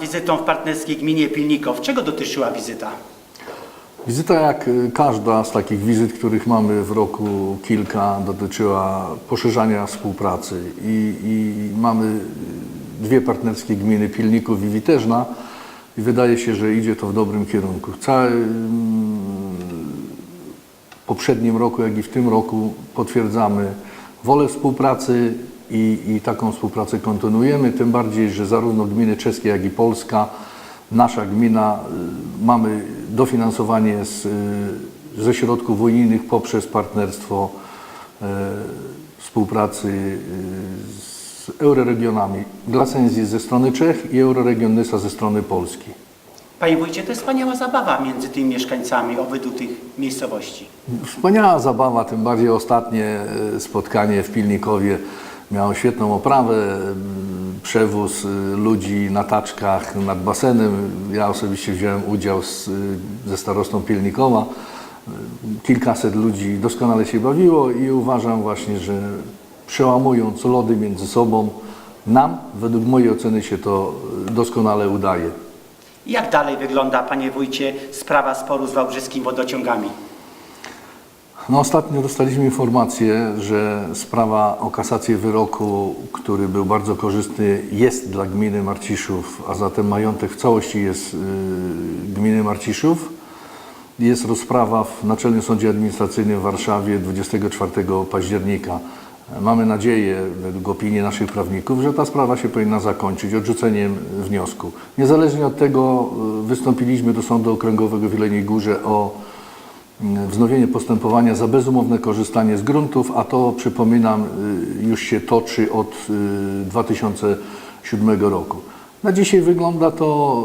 Wizytą w partnerskiej gminie Pilnikow. Czego dotyczyła wizyta? Wizyta jak y, każda z takich wizyt, których mamy w roku kilka, dotyczyła poszerzania współpracy i, i mamy y, dwie partnerskie gminy Pilników i Witeżna i wydaje się, że idzie to w dobrym kierunku. W całym poprzednim roku, jak i w tym roku potwierdzamy wolę współpracy i, i taką współpracę kontynuujemy, tym bardziej, że zarówno gminy czeskie, jak i Polska, nasza gmina, y, mamy dofinansowanie z, y, ze środków unijnych poprzez partnerstwo y, współpracy z euroregionami Glasenzji ze strony Czech i Euroregion Nysa ze strony Polski. Panie wójcie, to jest wspaniała zabawa między tymi mieszkańcami obydwu tych miejscowości. Wspaniała zabawa, tym bardziej ostatnie spotkanie w Pilnikowie miało świetną oprawę, m, przewóz e, ludzi na taczkach nad basenem. Ja osobiście wziąłem udział z, e, ze starostą Pilnikowa. E, Kilkaset ludzi doskonale się bawiło i uważam właśnie, że przełamując lody między sobą, nam, według mojej oceny, się to doskonale udaje. Jak dalej wygląda, panie wójcie, sprawa sporu z wałbrzyskim wodociągami? No, ostatnio dostaliśmy informację, że sprawa o kasację wyroku, który był bardzo korzystny, jest dla gminy Marciszów, a zatem majątek w całości jest y, gminy Marciszów. Jest rozprawa w Naczelnym Sądzie Administracyjnym w Warszawie 24 października. Mamy nadzieję, według opinii naszych prawników, że ta sprawa się powinna zakończyć odrzuceniem wniosku. Niezależnie od tego y, wystąpiliśmy do Sądu Okręgowego w Jeleniej Górze o wznowienie postępowania za bezumowne korzystanie z gruntów, a to przypominam y, już się toczy od y, 2007 roku. Na dzisiaj wygląda to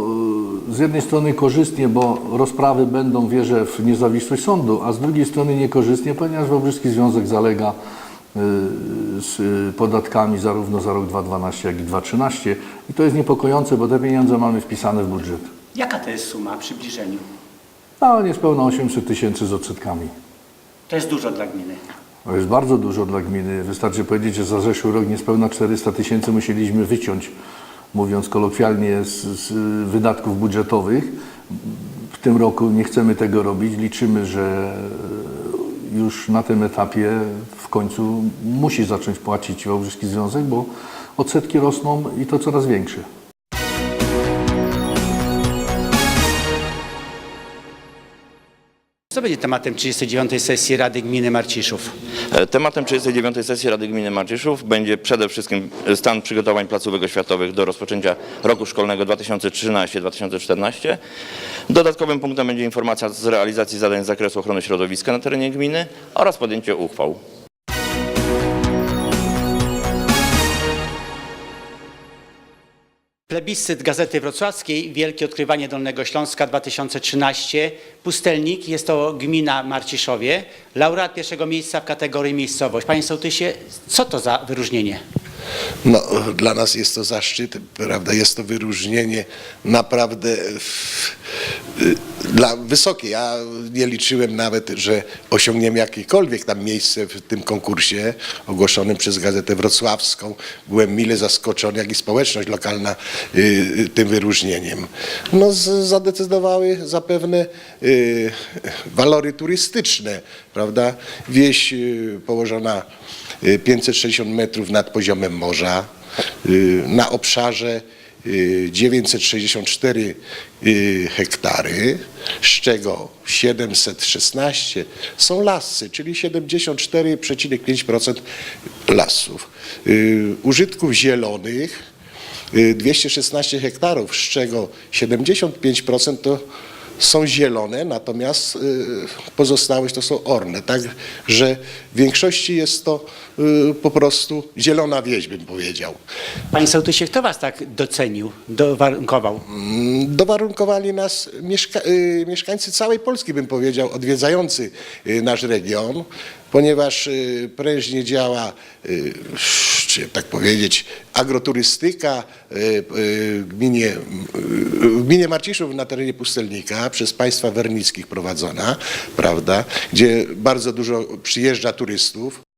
y, z jednej strony korzystnie, bo rozprawy będą, wierzę, w niezawisłość sądu, a z drugiej strony niekorzystnie, ponieważ Wałbrzyski Związek zalega y, z y, podatkami zarówno za rok 2012, jak i 2013 i to jest niepokojące, bo te pieniądze mamy wpisane w budżet. Jaka to jest suma w przybliżeniu? A niespełna 800 tysięcy z odsetkami. To jest dużo dla gminy. To jest bardzo dużo dla gminy. Wystarczy powiedzieć, że za zeszły rok niespełna 400 tysięcy musieliśmy wyciąć, mówiąc kolokwialnie, z, z wydatków budżetowych. W tym roku nie chcemy tego robić. Liczymy, że już na tym etapie w końcu musi zacząć płacić Wałbrzyski Związek, bo odsetki rosną i to coraz większe. Co będzie tematem 39. sesji Rady Gminy Marciszów? E, Tematem 39. sesji Rady Gminy Marciszów będzie przede wszystkim stan przygotowań placówek oświatowych do rozpoczęcia roku szkolnego 2013-2014. Dodatkowym punktem będzie informacja z realizacji zadań z zakresu ochrony środowiska na terenie gminy oraz podjęcie uchwał. Plebiscyt Gazety Wrocławskiej, Wielkie Odkrywanie Dolnego Śląska 2013. Pustelnik, jest to gmina Marciszowie, laureat pierwszego miejsca w kategorii miejscowość. Panie sołtysie, co to za wyróżnienie? No, dla nas jest to zaszczyt, prawda? Jest to wyróżnienie naprawdę w, dla wysokie. Ja nie liczyłem nawet, że osiągniemy jakiekolwiek tam miejsce w tym konkursie ogłoszonym przez Gazetę Wrocławską. Byłem mile zaskoczony, jak i społeczność lokalna y, y, tym wyróżnieniem. No, z, zadecydowały zapewne y, walory turystyczne, prawda? Wieś y, położona y, 560 metrów nad poziomem morza, y, na obszarze y, 964 y, hektary, z czego 716 są lasy, czyli 74,5% lasów. Y, Użytków zielonych y, 216 hektarów, z czego 75% to są zielone, natomiast y, pozostałość to są orne. Także w większości jest to y, po prostu zielona wieś, bym powiedział. Panie sołtysie, kto was tak docenił, dowarunkował? Mm, Dowarunkowali nas mieszka y, mieszkańcy całej Polski, bym powiedział, odwiedzający nasz region, ponieważ prężnie działa, czy tak powiedzieć, agroturystyka y, y, w gminie, gminie Marciszów na terenie Pustelnika przez państwa wernickich prowadzona, prawda, gdzie bardzo dużo przyjeżdża turystów.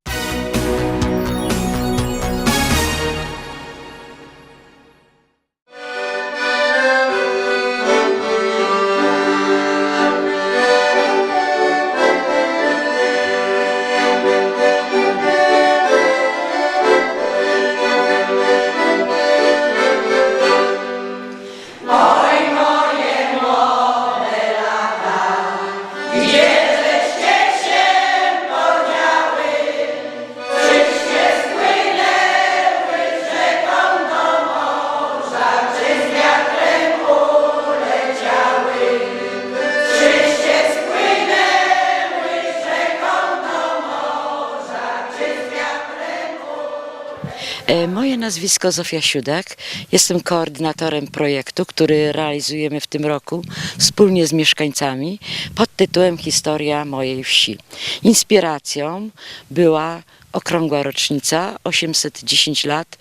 Moje nazwisko Zofia Siudak. Jestem koordynatorem projektu, który realizujemy w tym roku wspólnie z mieszkańcami pod tytułem Historia mojej wsi. Inspiracją była okrągła rocznica 810 lat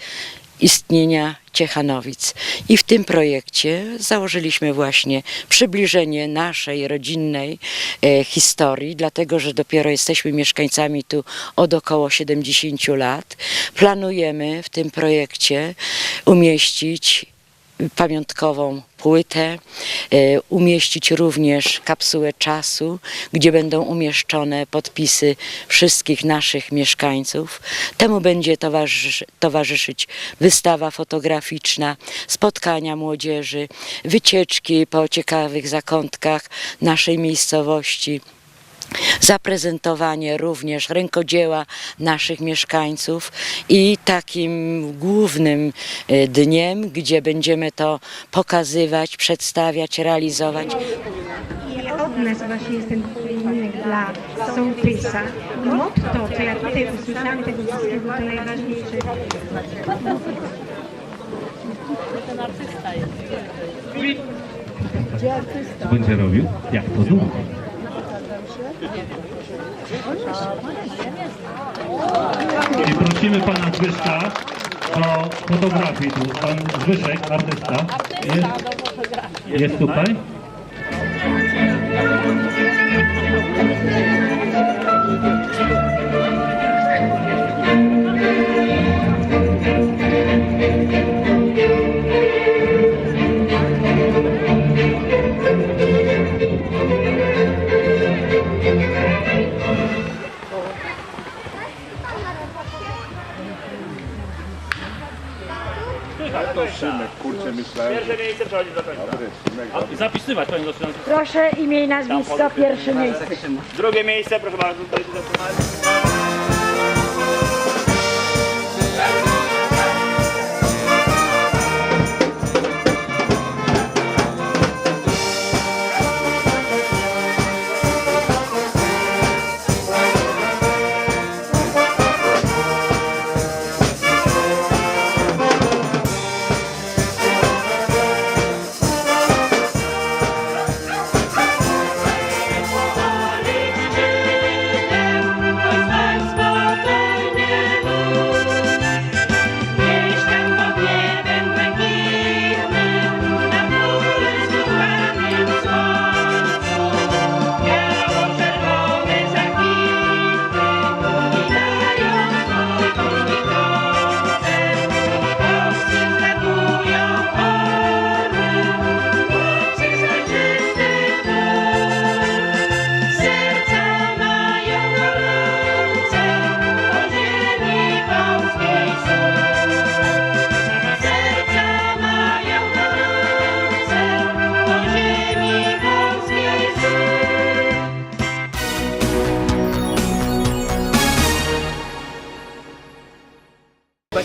istnienia Ciechanowic. I w tym projekcie założyliśmy właśnie przybliżenie naszej rodzinnej e, historii, dlatego że dopiero jesteśmy mieszkańcami tu od około 70 lat. Planujemy w tym projekcie umieścić pamiątkową płytę, e, umieścić również kapsułę czasu, gdzie będą umieszczone podpisy wszystkich naszych mieszkańców. Temu będzie towarzysz, towarzyszyć wystawa fotograficzna, spotkania młodzieży, wycieczki po ciekawych zakątkach naszej miejscowości zaprezentowanie również rękodzieła naszych mieszkańców i takim głównym e, dniem, gdzie będziemy to pokazywać, przedstawiać, realizować. I od nas właśnie jest ten pojedynek dla sołtysa. Motto, co ja tutaj usłyszałam tego wszystkiego, to najważniejsze. Co będzie robił? Jak to długo? I prosimy pana Zbyszka do fotografii tu. Pan Zbyszek, artysta. Jest, jest tutaj? Zapisywać panie. Proszę imię i nazwisko, pierwsze miejsce. Drugie miejsce, proszę bardzo. Tutaj,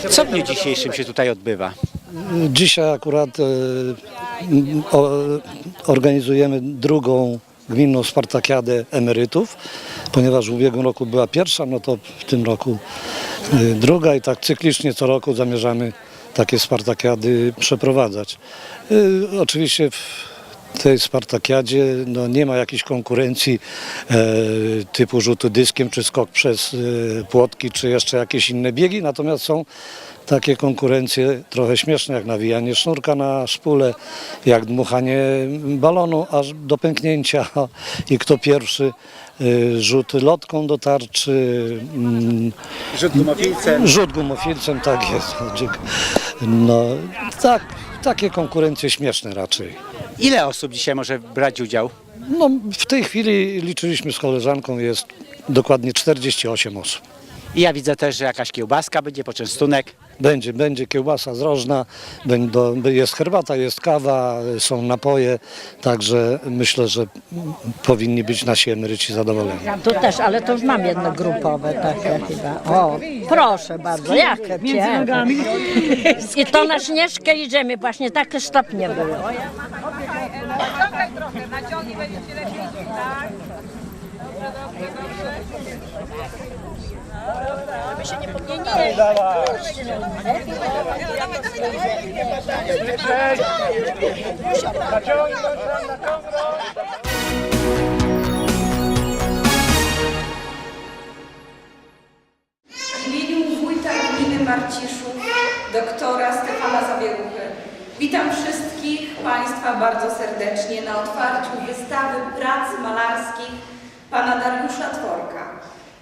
Co w dniu dzisiejszym się tutaj odbywa? Dzisiaj akurat e, o, organizujemy drugą gminną Spartakiadę emerytów, ponieważ w ubiegłym roku była pierwsza, no to w tym roku e, druga i tak cyklicznie co roku zamierzamy takie Spartakiady przeprowadzać. E, Oczywiście w tej Spartakiadzie no, nie ma jakiejś konkurencji e, typu rzutu dyskiem, czy skok przez e, płotki, czy jeszcze jakieś inne biegi, natomiast są takie konkurencje trochę śmieszne, jak nawijanie sznurka na szpulę, jak dmuchanie balonu aż do pęknięcia i kto pierwszy y, rzut lotką do tarczy, mm, Rzut gumowilcem. rzut gumofilcem, tak jest. Dziękuję. No tak, takie konkurencje śmieszne raczej. Ile osób dzisiaj może brać udział? No, w tej chwili liczyliśmy z koleżanką, jest dokładnie 48 osób. I ja widzę też, że jakaś kiełbaska będzie, poczęstunek. Będzie, będzie kiełbasa zrożna, będą, jest herbata, jest kawa, są napoje, także myślę, że powinni być nasi emeryci zadowoleni. Tu też, ale to już mam jedno grupowe takie chyba. O, proszę bardzo, jakie Między nogami. I to na Śnieżkę idziemy, właśnie takie stopnie były. W imieniu wójta gminy Marciszów, doktora Stefana Zawieruchy, witam wszystkich Państwa bardzo serdecznie na otwarciu wystawy prac malarskich pana Dariusza Tworka.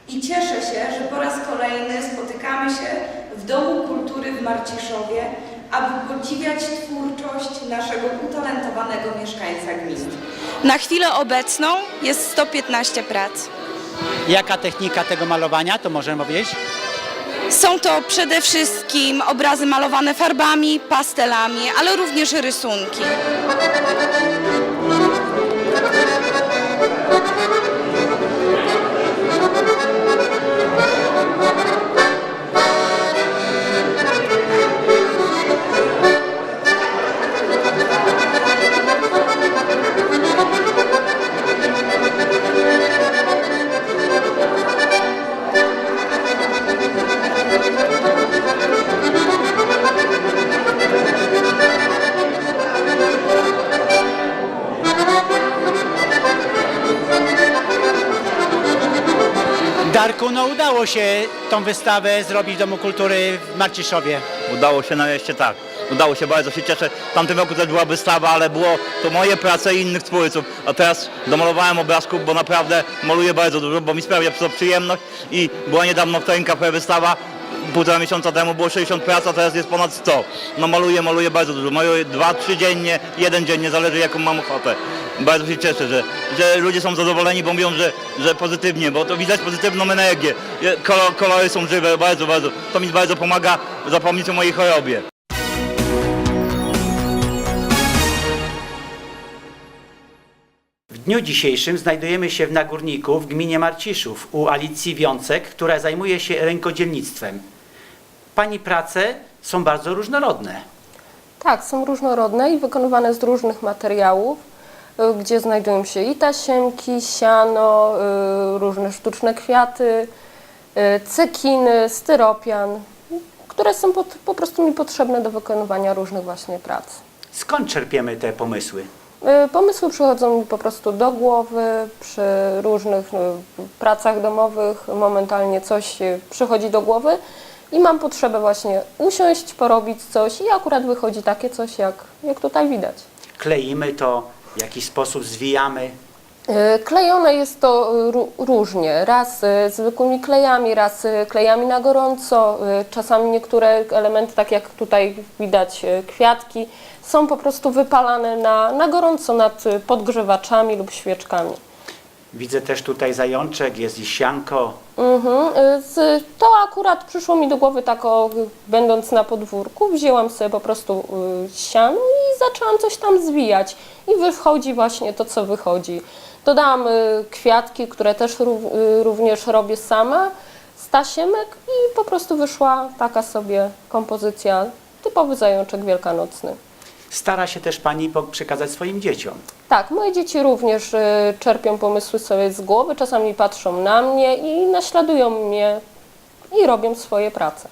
I cieszę się, że po raz kolejny spotykamy się w Domu Kultury w Marciszowie, aby podziwiać twórczość naszego utalentowanego mieszkańca gminy. Na chwilę obecną jest 115 prac. Jaka technika tego malowania, to możemy powiedzieć? Są to przede wszystkim obrazy malowane farbami, pastelami, ale również rysunki. Udało się tą wystawę zrobić w Domu Kultury w Marciszowie. Udało się nareszcie tak. Udało się, bardzo się cieszę. W tamtym roku też była wystawa, ale było to moje prace i innych twórców. A teraz domalowałem obrazków, bo naprawdę maluję bardzo dużo, bo mi sprawia przyjemność i była niedawno w Train Cafe wystawa. Półtora miesiąca temu było 60 prac, a teraz jest ponad 100. No maluję, maluję bardzo dużo. Maluję 2-3 dziennie, jeden dziennie, zależy jaką mam ochotę. Bardzo się cieszę, że, że ludzie są zadowoleni, bo mówią, że, że pozytywnie, bo to widać pozytywną energię. Kolor, kolory są żywe, bardzo, bardzo. To mi bardzo pomaga zapomnieć o mojej chorobie. W dniu dzisiejszym znajdujemy się w Nagórniku w gminie Marciszów u Alicji Wiącek, która zajmuje się rękodzielnictwem. Pani prace są bardzo różnorodne. Tak, są różnorodne i wykonywane z różnych materiałów, y, gdzie znajdują się i tasiemki, siano, y, różne sztuczne kwiaty, y, cekiny, styropian, które są po, po prostu mi potrzebne do wykonywania różnych właśnie prac. Skąd czerpiemy te pomysły? Pomysły przychodzą mi po prostu do głowy przy różnych pracach domowych. Momentalnie coś przychodzi do głowy i mam potrzebę właśnie usiąść, porobić coś i akurat wychodzi takie coś, jak, jak tutaj widać. Kleimy to, w jakiś sposób zwijamy. Y, Klejone jest to y, ró- różnie. Raz y, zwykłymi klejami, raz klejami na gorąco. Czasami niektóre elementy, tak jak tutaj widać kwiatki, są po prostu wypalane na, na gorąco nad podgrzewaczami lub świeczkami. Widzę też tutaj zajączek, jest i sianko. Mhm. y, to akurat przyszło mi do głowy tak o, będąc na podwórku, wzięłam sobie po prostu y, siano i zaczęłam coś tam zwijać i wychodzi właśnie to, co wychodzi. Dodałam y, kwiatki, które też y, również robię sama z tasiemek i po prostu wyszła taka sobie kompozycja, typowy zajączek wielkanocny. Stara się też Pani przekazać swoim dzieciom. Tak, moje dzieci również y, czerpią pomysły sobie z głowy, czasami patrzą na mnie i naśladują mnie i robią swoje prace.